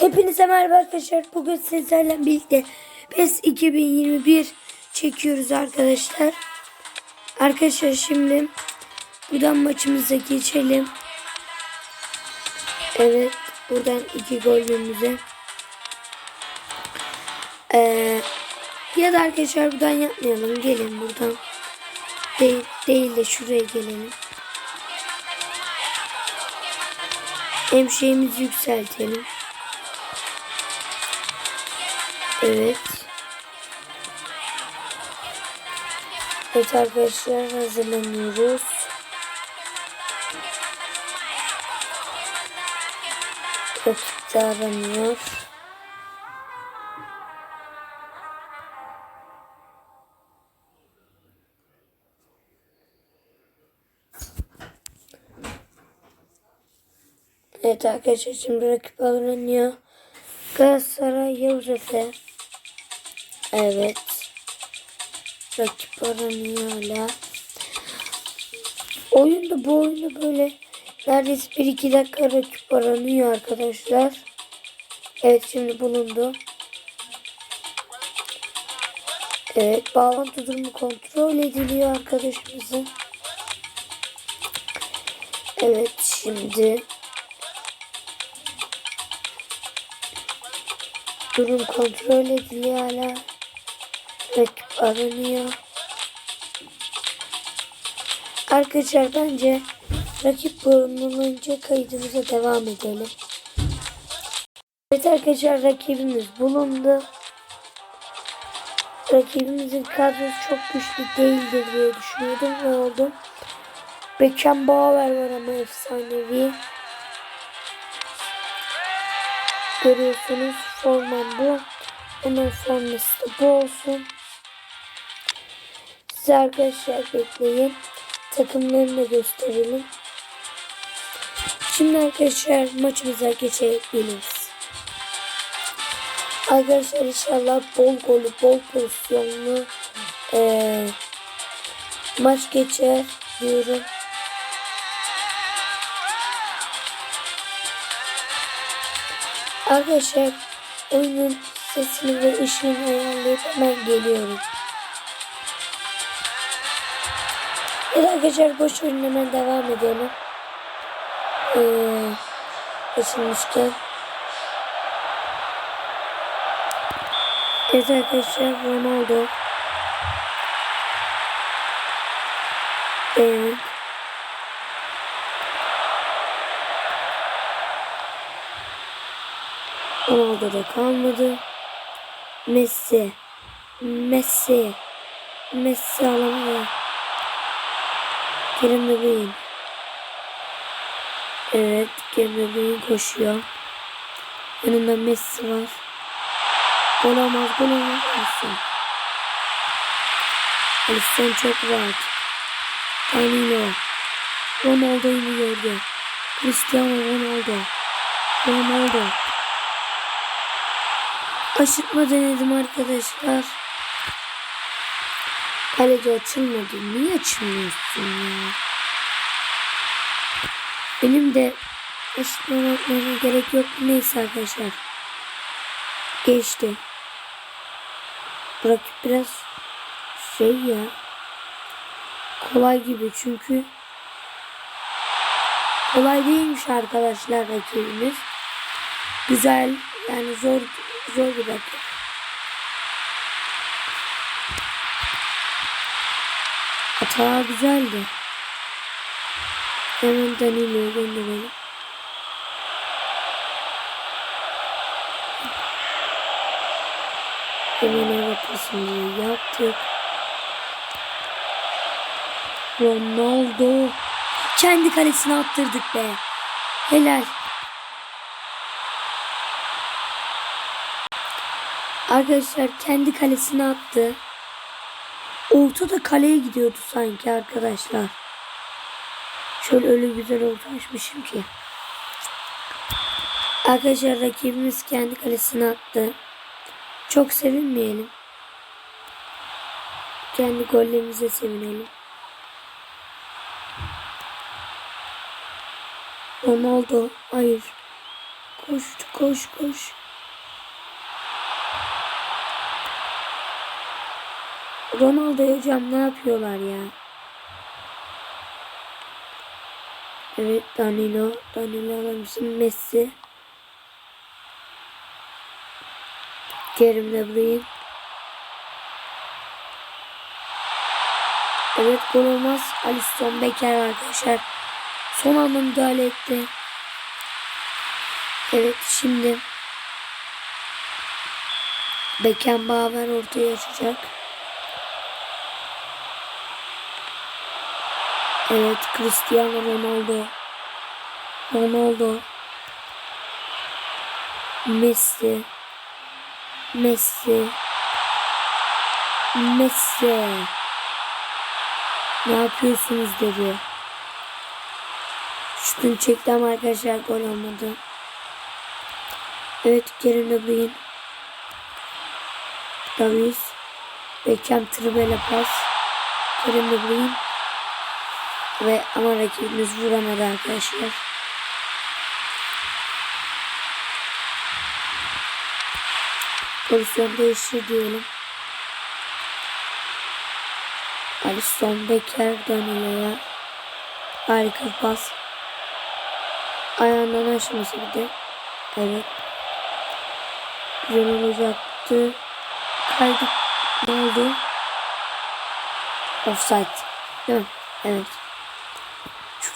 Hepinize merhaba arkadaşlar. Bugün sizlerle birlikte PES 2021 çekiyoruz arkadaşlar. Arkadaşlar şimdi buradan maçımıza geçelim. Evet buradan iki golümüze. Ee, ya da arkadaşlar buradan yapmayalım. Gelin buradan. Değil, değil de şuraya gelelim. Hem yükseltelim. Evet. Evet arkadaşlar hazırlanıyoruz. Rakip de aranıyor. Evet arkadaşlar şimdi rakip aranıyor. Galatasaray Yavuz Efe. Evet. Rakip aranıyor hala. Oyunda bu oyunda böyle neredeyse 1-2 dakika rakip aranıyor arkadaşlar. Evet şimdi bulundu. Evet bağlantı durumu kontrol ediliyor arkadaşımızın. Evet şimdi durum kontrol ediliyor hala. Rakip aranıyor. Arkadaşlar bence rakip bulununca kaydımıza devam edelim. Evet arkadaşlar rakibimiz bulundu. Rakibimizin kadrosu çok güçlü değildir diye düşünüyordum ve oldum. Beckenbauer var ama efsanevi. Görüyorsunuz forman bu. Onun forması da bu olsun. Size arkadaşlar bekleyin. Takımlarını da gösterelim. Şimdi arkadaşlar maçımıza geçebiliriz. Arkadaşlar inşallah bol golü, bol pozisyonlu eee, maç geçer diyorum. Arkadaşlar oyunun sesini ve ışığını ayarlayıp hemen geliyorum. Evet arkadaşlar boş hemen devam edelim. Ee, açılmışken. Evet arkadaşlar Ronaldo. Evet. Ronaldo da kalmadı. Messi. Messi. Messi alamıyor. Kerem Bebeğin. Evet Kerem Bebeğin koşuyor. Yanında Messi var. Gol olmaz. Alisson. Alisson çok rahat. Danilo. Ronaldo'yu mu gördü? Cristiano Ronaldo. Ronaldo. Aşırtma denedim arkadaşlar. Kaleci açılmadı. Niye açılmıyorsun ya? Benim de aşırtma yapmama gerek yok. Neyse arkadaşlar. Geçti. Bırakıp biraz şey ya. Kolay gibi çünkü kolay değilmiş arkadaşlar rakibimiz. Güzel yani zor zor bir rakip. Hata güzeldi. Hemen Danilo'yu gönderelim. Hemen ortasını yaptık. Ronaldo kendi kalesine attırdık be. Helal. Arkadaşlar kendi kalesine attı. Orta da kaleye gidiyordu sanki arkadaşlar. Şöyle öyle güzel orta açmışım ki. Arkadaşlar rakibimiz kendi kalesine attı. Çok sevinmeyelim. Kendi gollerimize sevinelim. Ronaldo hayır. koş koş koş. Ronaldo hocam ne yapıyorlar ya? Evet Danilo. Danilo alır Messi. Kerim De Bruyne. Evet gol olmaz. Alisson Becker arkadaşlar. Son anda müdahale etti. Evet şimdi Beckenbauer ortaya açacak. Evet Cristiano Ronaldo. Ronaldo. Messi. Messi. Messi. Ne yapıyorsunuz dedi. Şutun çekti ama arkadaşlar gol olmadı. Evet Kerim De Bruyne. Davies. Beckham Tribele pas. Kerim De Bruyne. Ve ama rakibimiz vuramadı arkadaşlar. Pozisyon değiştir diyelim. Alisson Becker Danilo'ya harika pas. Ayağından aşması bir de. Evet. Güzel olacaktı. Kaydık. Ne oldu? Offside. Değil mi? Evet.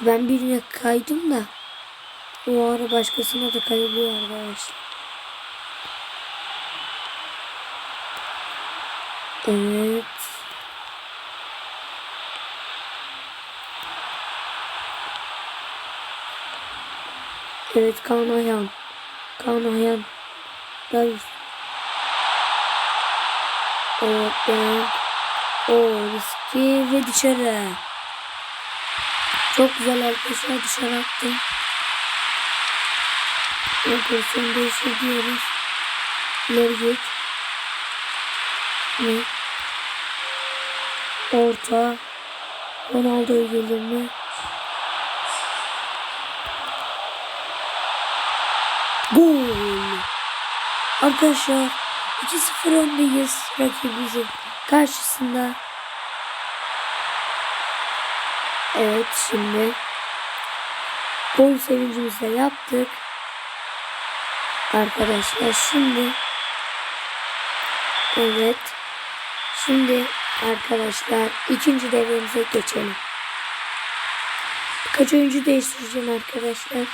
Ben birine kaydım da o ara başkasına da kayabiliyor arkadaşlar. Evet. Evet Kaan Ayhan. Kaan Ayhan. Dayı. Evet ben. O riski ve dışarı. Çok güzel arkadaşlar dışarı attım. Evet pozisyon değişir diyoruz. İleri git. Ne? Orta. Ronaldo'yu gelir mi? Gol. Arkadaşlar 2-0 öndeyiz rakibimizin karşısında. Evet şimdi gol sevincimizi de yaptık. Arkadaşlar şimdi evet şimdi arkadaşlar ikinci devremize geçelim. Birkaç oyuncu değiştireceğim arkadaşlar.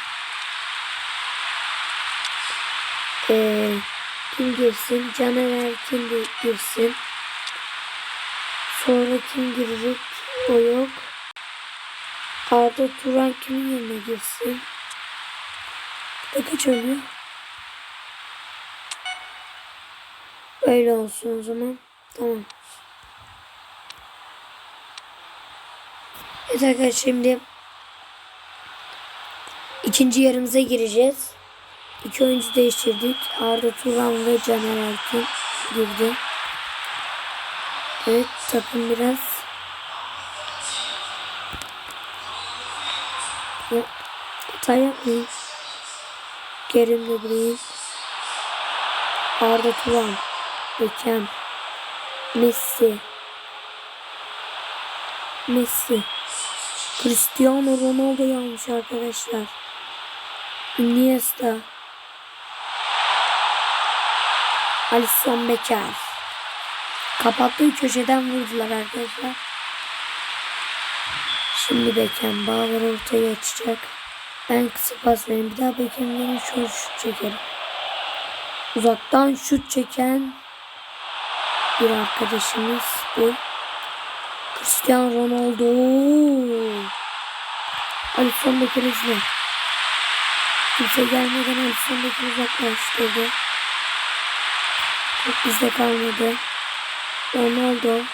Ee, kim girsin? Caner Erkin girsin. Sonra kim girecek? O yok. Arda Turan kimin yerine girsin? Ne kaç oluyor? Öyle olsun o zaman. Tamam. Evet arkadaşlar şimdi ikinci yarımıza gireceğiz. İki oyuncu değiştirdik. Arda Turan ve Caner Erkin girdi. Evet takım biraz ya, hata yapmayın. Kerim Arda Turan Beckham Messi Messi Cristiano Ronaldo almış arkadaşlar. Iniesta Alisson Becker. Kapattığı köşeden vurdular arkadaşlar. Şimdi Beckham Bauer ortaya açacak. Ben kısa pas vereyim. Bir daha Beckham'den şöyle şut çekerim. Uzaktan şut çeken bir arkadaşımız bu. Cristiano Ronaldo. Alisson Becker izle. Kimse gelmeden Alisson Becker uzaklaştırdı. Top bizde kalmadı. Ronaldo.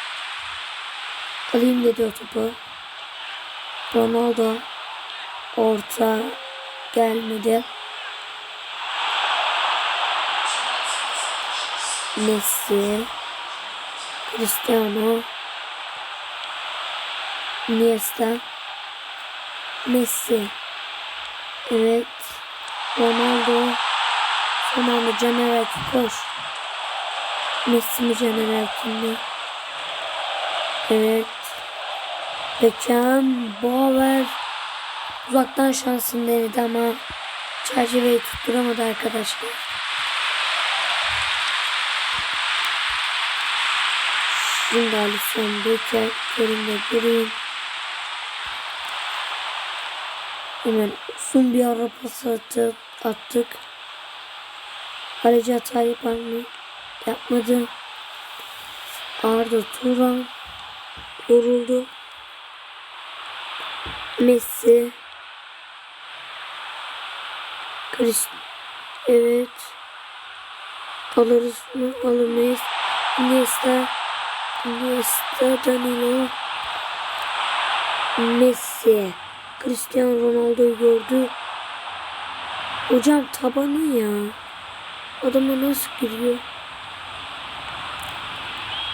Alayım dedi o topu. Ronaldo. Orta gelmedi. Messi. Cristiano. Iniesta. Messi. Evet. Ronaldo. Son anda Caner koş. Messi mi Caner mi? Evet. Beckham, Bauer uzaktan şansını denedi ama çerçeveyi tutturamadı arkadaşlar. Şimdi Alisson Becker, Kerim'de Green. Hemen uzun bir ara pası attık. Kaleci hata yapar mı? Yapmadı. Arda Turan yoruldu. Messi. Chris. Evet. Alırız mı? Alamayız. Iniesta. Iniesta. Danilo. Messi. Cristiano Ronaldo'yu gördü. Hocam tabanı ya. Adama nasıl giriyor?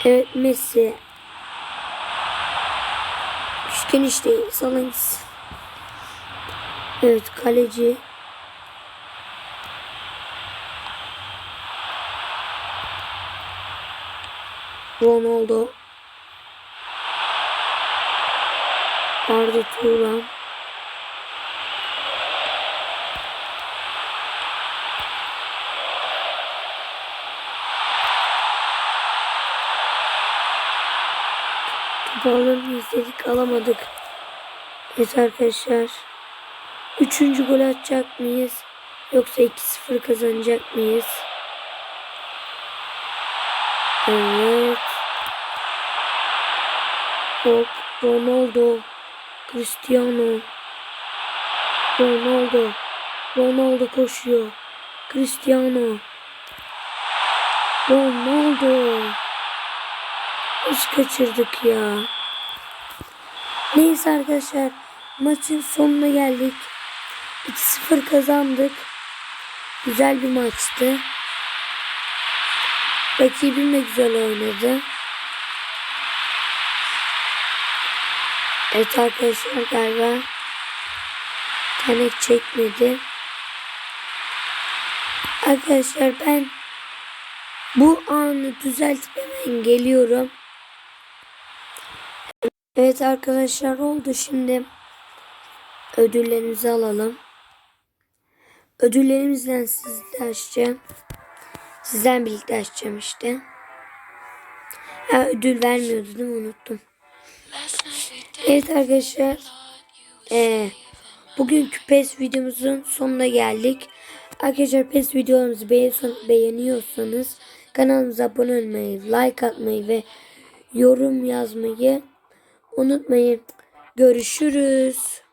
Evet Messi. Üçgen işte salın gitsin. Evet kaleci. Ronaldo. Arda Turan. Toparlarını izledik alamadık. Evet arkadaşlar. Üçüncü gol atacak mıyız? Yoksa 2-0 kazanacak mıyız? Evet. Hop. Ronaldo. Cristiano. Ronaldo. Ronaldo koşuyor. Cristiano. Ronaldo. Hiç kaçırdık ya. Neyse arkadaşlar. Maçın sonuna geldik. 2-0 kazandık. Güzel bir maçtı. Rakibim de güzel oynadı. Evet arkadaşlar galiba tane çekmedi. Arkadaşlar ben bu anı düzeltip geliyorum. Evet arkadaşlar oldu şimdi. Ödüllerimizi alalım. Ödüllerimizden sizle açacağım. Sizden birlikte açacağım işte. Ha, ödül vermiyordu değil mi? Unuttum. Evet arkadaşlar. Ee, bugünkü PES videomuzun sonuna geldik. Arkadaşlar PES videolarımızı beğen- beğeniyorsanız kanalımıza abone olmayı, like atmayı ve yorum yazmayı unutmayın. Görüşürüz.